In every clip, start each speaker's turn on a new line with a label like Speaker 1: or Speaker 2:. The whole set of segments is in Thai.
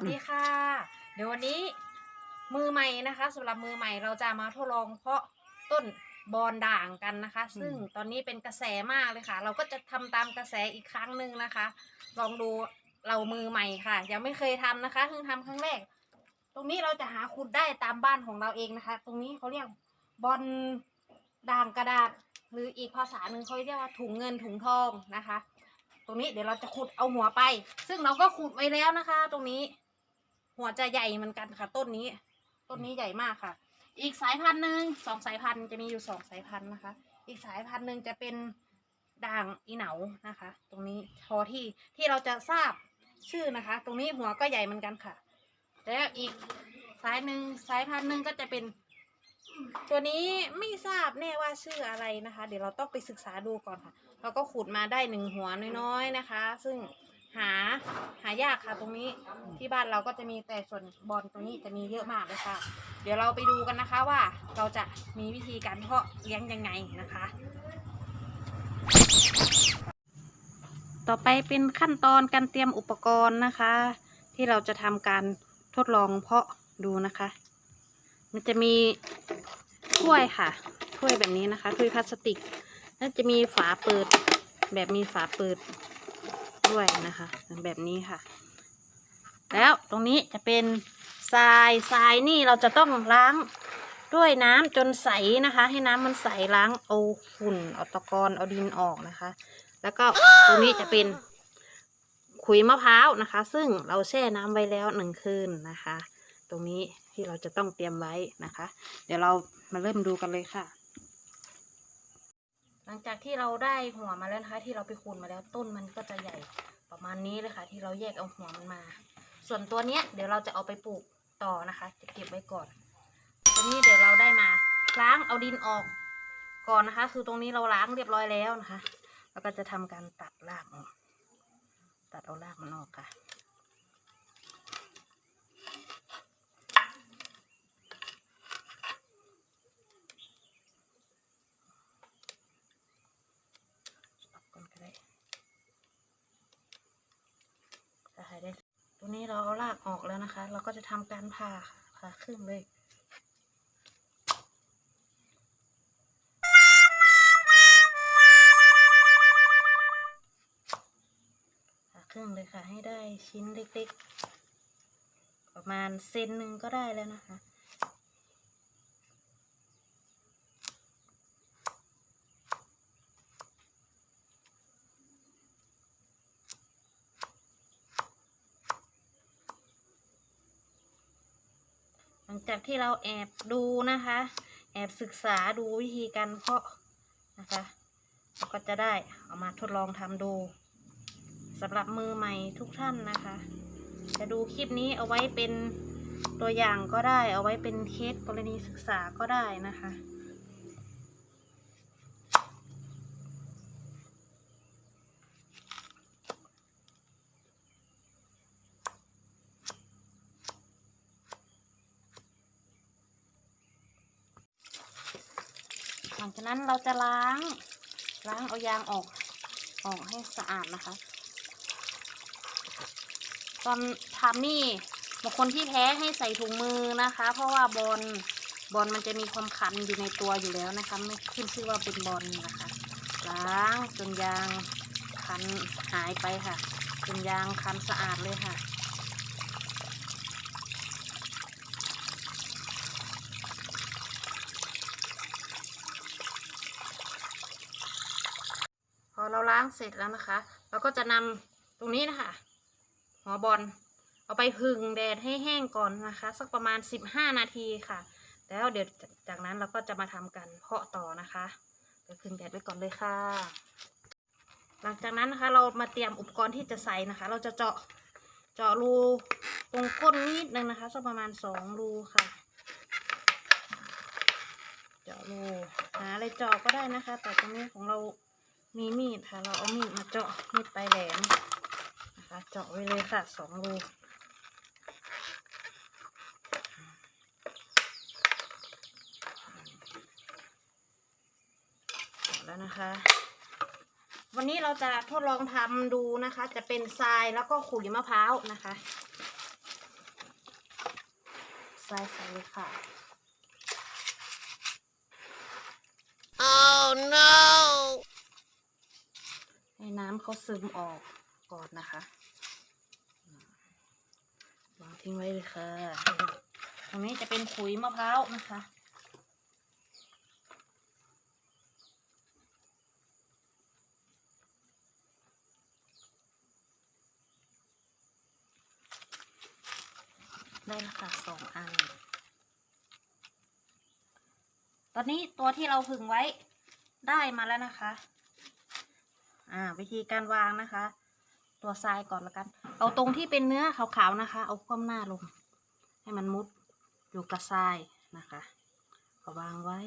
Speaker 1: วัสดีค่ะ เดี๋ยววันนี้มือใหม่นะคะสำหรับมือใหม่เราจะมาทดลองเพาะต้นบอนด่างกันนะคะ ซึ่งตอนนี้เป็นกระแสมากเลยค่ะ เราก็จะทำตามกระแสอีกครั้งหนึ่งนะคะ ลองดูเรามือใหม่ค่ะ ยังไม่เคยทำนะคะเพิ่งทำครั้งแรก ตรงนี้เราจะหาขุดได้ตามบ้านของเราเองนะคะ ตรงนี้เขาเรียกบอลด่างกระดาษ หรืออีกภาษาหนึ่งเขาเรียกว่าถุงเงินถุงทองนะคะ ตรงนี้เดี๋ยวเราจะขุดเอาหัวไป ซึ่งเราก็ขุดไว้แล้วนะคะ ตรงนี้ หัวจะใหญ่เหมือนกันค่ะ ต้นนี้ ต้นนี้ใหญ่มากค่ะ อีกสายพันธุ์หนึ่งสองสายพันธุ์จะมีอยู่สองสายพันธุ์นะคะ อีกสายพันธุ์หนึ่งจะเป็นด่างอีเหนานะคะ ตรงนี้พอที่ที่เราจะทราบชื่อนะคะ ตรงนี้หัวก็ใหญ่เหมือนกันค่ะ แล้วอีกสายหนึ่งสายพันธุ์หนึ่งก็จะเป็น ตัวนี้ไม่ทราบแน่ว่าชื่ออะไรนะคะ เดี๋ยวเราต้องไปศึกษาดูก่อนค่ะ เราก็ขุดมาได้หนึ่งหัวน้อยๆนะคะ ซึ่ง หาหายากค่ะตรงนี้ที่บ้านเราก็จะมีแต่ส่วนบอลตรงนี้จะมีเยอะมากเลยค่ะ เดี๋ยวเราไปดูกันนะคะว่าเราจะมีวิธีการเพาะเลี้ยงยังไงนะคะ ต่อไปเป็นขั้นตอนการเตรียมอุปกรณ์นะคะ ที่เราจะทำการทดลองเพาะดูนะคะ มันจะมีถ้วยค่ะถ้วยแบบนี้นะคะถ้วยพลาสติก แล้วจะมีฝาเปิดแบบมีฝาเปิด ด้วยนะคะแบบนี้ค่ะ แล้วตรงนี้จะเป็นทรายทรายนี่เราจะต้องล้างด้วยน้ำจนใสนะคะ ให้น้ำมันใสล้างเอาฝุ่นเอาตะกอนเอาดินออกนะคะ แล้วก็ตรงนี้จะเป็นขุยมะพร้าวนะคะ ซึ่งเราแช่น้ำไว้แล้วหนึ่งคืนนะคะ ตรงนี้ที่เราจะต้องเตรียมไว้นะคะ เดี๋ยวเรามาเริ่มดูกันเลยค่ะ หลังจากที่เราได้หัวมาแล้วนะคะ ที่เราไปคูนมาแล้วต้นมันก็จะใหญ่ประมาณนี้เลยค่ะ ที่เราแยกเอาหัวมันมา ส่วนตัวเนี้ยเดี๋ยวเราจะเอาไปปลูกต่อนะคะ จะเก็บไว้ก่อนตรงนี้เดี๋ยวเราได้มาล้างเอาดินออกก่อนนะคะ คือตรงนี้เราล้างเรียบร้อยแล้วนะคะ แล้วก็จะทำการตัดรากออกตัดเอารากมันออกค่ะ ตัดก่อนก็ได้ถ้าหาย ได้ตัวนี้เราเอารากออกแล้วนะคะ เราก็จะทำการผ่าค่ะผ่าครึ่งเลยผ่าครึ่งเลยค่ะ ให้ได้ชิ้นเล็กๆ ประมาณเซนหนึ่งก็ได้แล้วนะคะ จากที่เราแอบดูนะคะ แอบศึกษาดูวิธีการเพาะนะคะก็จะได้เอามาทดลองทำดูสำหรับมือใหม่ทุกท่านนะคะ จะดูคลิปนี้เอาไว้เป็นตัวอย่างก็ได้ เอาไว้เป็นเคสกรณีศึกษาก็ได้นะคะ หลังจากนั้นเราจะล้าง ล้างเอายางออก ออกให้สะอาดนะคะ ตอนทำนี่บางคนที่แพ้ให้ใส่ถุงมือนะคะ เพราะว่าบอลบอลมันจะมีความคันอยู่ในตัวอยู่แล้วนะคะ ไม่ขึ้นชื่อว่าเป็นบอลนะคะ ล้างจนยางคันหายไปค่ะจนยางคันสะอาดเลยค่ะ พอเราล้างเสร็จแล้วนะคะ เราก็จะนำตรงนี้นะคะหัวบอลเอาไปพึ่งแดดให้แห้งก่อนนะคะ สักประมาณ 15 นาทีค่ะ แล้วเดี๋ยวจากนั้นเราก็จะมาทำกันเพาะต่อนะคะเดี๋ยวพึ่งแดดไว้ก่อนเลยค่ะ หลังจากนั้นนะคะเรามาเตรียมอุปกรณ์ที่จะใส่นะคะ เราจะเจาะเจาะรูตรงก้นนิดนึงนะคะสักประมาณสองรูค่ะเจาะรูหาอะไรเจาะก็ได้นะคะ แต่ตรงนี้ของเรา มีมีดค่ะ เราเอามีดมาเจาะมีดปลายแหลมนะคะ เจาะไว้เลยค่ะสองรูแล้วนะคะ วันนี้เราจะทดลองทำดูนะคะ จะเป็นทรายแล้วก็ขุยมะพร้าวนะคะทรายใส่เลยค่ะ
Speaker 2: Oh no!
Speaker 1: น้ำเขาซึมออกก่อนนะคะวางทิ้งไว้เลยค่ะ ตรงนี้จะเป็นขุยมะพร้าวนะคะได้แล้วค่ะสองอัน ตอนนี้ตัวที่เราผึ่งไว้ได้มาแล้วนะคะ อ่า วิธีการวางนะคะ ตัวทรายก่อนละกัน เอาตรงที่เป็นเนื้อขาวๆนะคะ เอาคว่ำหน้าลง ให้มันมุดอยู่กับทรายนะคะก็วางไว้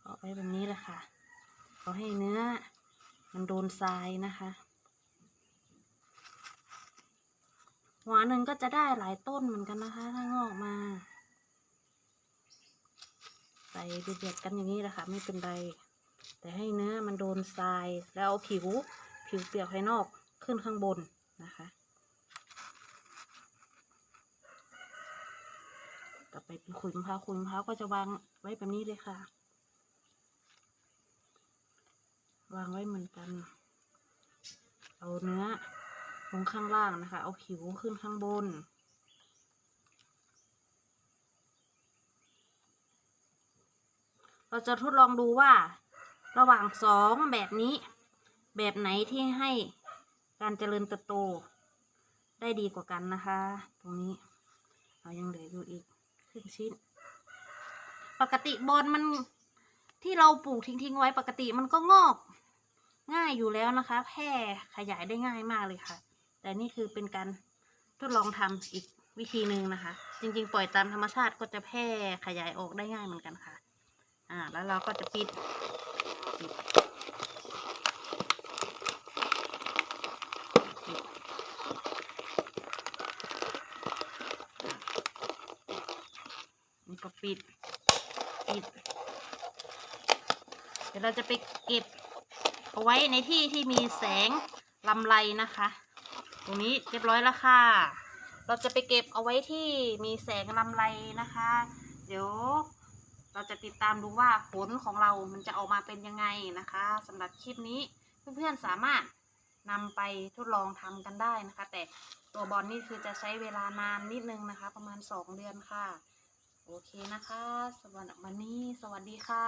Speaker 1: เอาไว้แบบนี้แหละค่ะ เอาให้เนื้อมันโดนทรายนะคะหัวหนึ่งก็จะได้หลายต้นเหมือนกันนะคะ ถ้างอกมา ส่เบียดๆกันอย่างนี้แหละค่ะ ไม่เป็นไร แต่ให้เนื้อมันโดนทรายแล้วเอาผิวผิวเปลือกภายนอกขึ้นข้างบนนะคะ ต่อไปเป็นขุยมะพร้าวขุยมะพร้าวก็จะวางไว้แบบนี้เลยค่ะ วางไว้เหมือนกัน เอาเนื้อลงข้างล่างนะคะ เอาผิวขึ้นข้างบน เราจะทดลองดูว่า ระหว่างสองแบบนี้ แบบไหนที่ให้การเจริญเติบโต ได้ดีกว่ากันนะคะ ตรงนี้เรายังเหลืออยู่อีกครึ่งชิ้น ปกติบอลมันที่เราปลูกทิ้งๆไว้ปกติมันก็งอก ง่ายอยู่แล้วนะคะ แพร่ขยายได้ง่ายมากเลยค่ะ แต่นี่คือเป็นการทดลองทำอีกวิธีหนึ่งนะคะ จริงๆ ปล่อยตามธรรมชาติก็จะแพร่ขยายออกได้ง่ายเหมือนกันค่ะ อ่า แล้วเราก็จะปิดปิดปิดนี่ก็ปิดปิด เดี๋ยวเราจะไปเก็บเอาไว้ในที่ที่มีแสงลำไรนะคะ ตรงนี้เรียบร้อยแล้วค่ะ เราจะไปเก็บเอาไว้ที่มีแสงลำไรนะคะ เดี๋ยว เราจะติดตามดูว่าผลของเรามันจะออกมาเป็นยังไงนะคะสำหรับคลิปนี้เพื่อนๆสามารถนำไปทดลองทำกันได้นะคะ แต่ตัวบอลนี่คือจะใช้เวลานานนิดนึงนะคะ ประมาณ 2 เดือนค่ะ โอเคนะคะสำหรับวันนี้สวัสดีค่ะ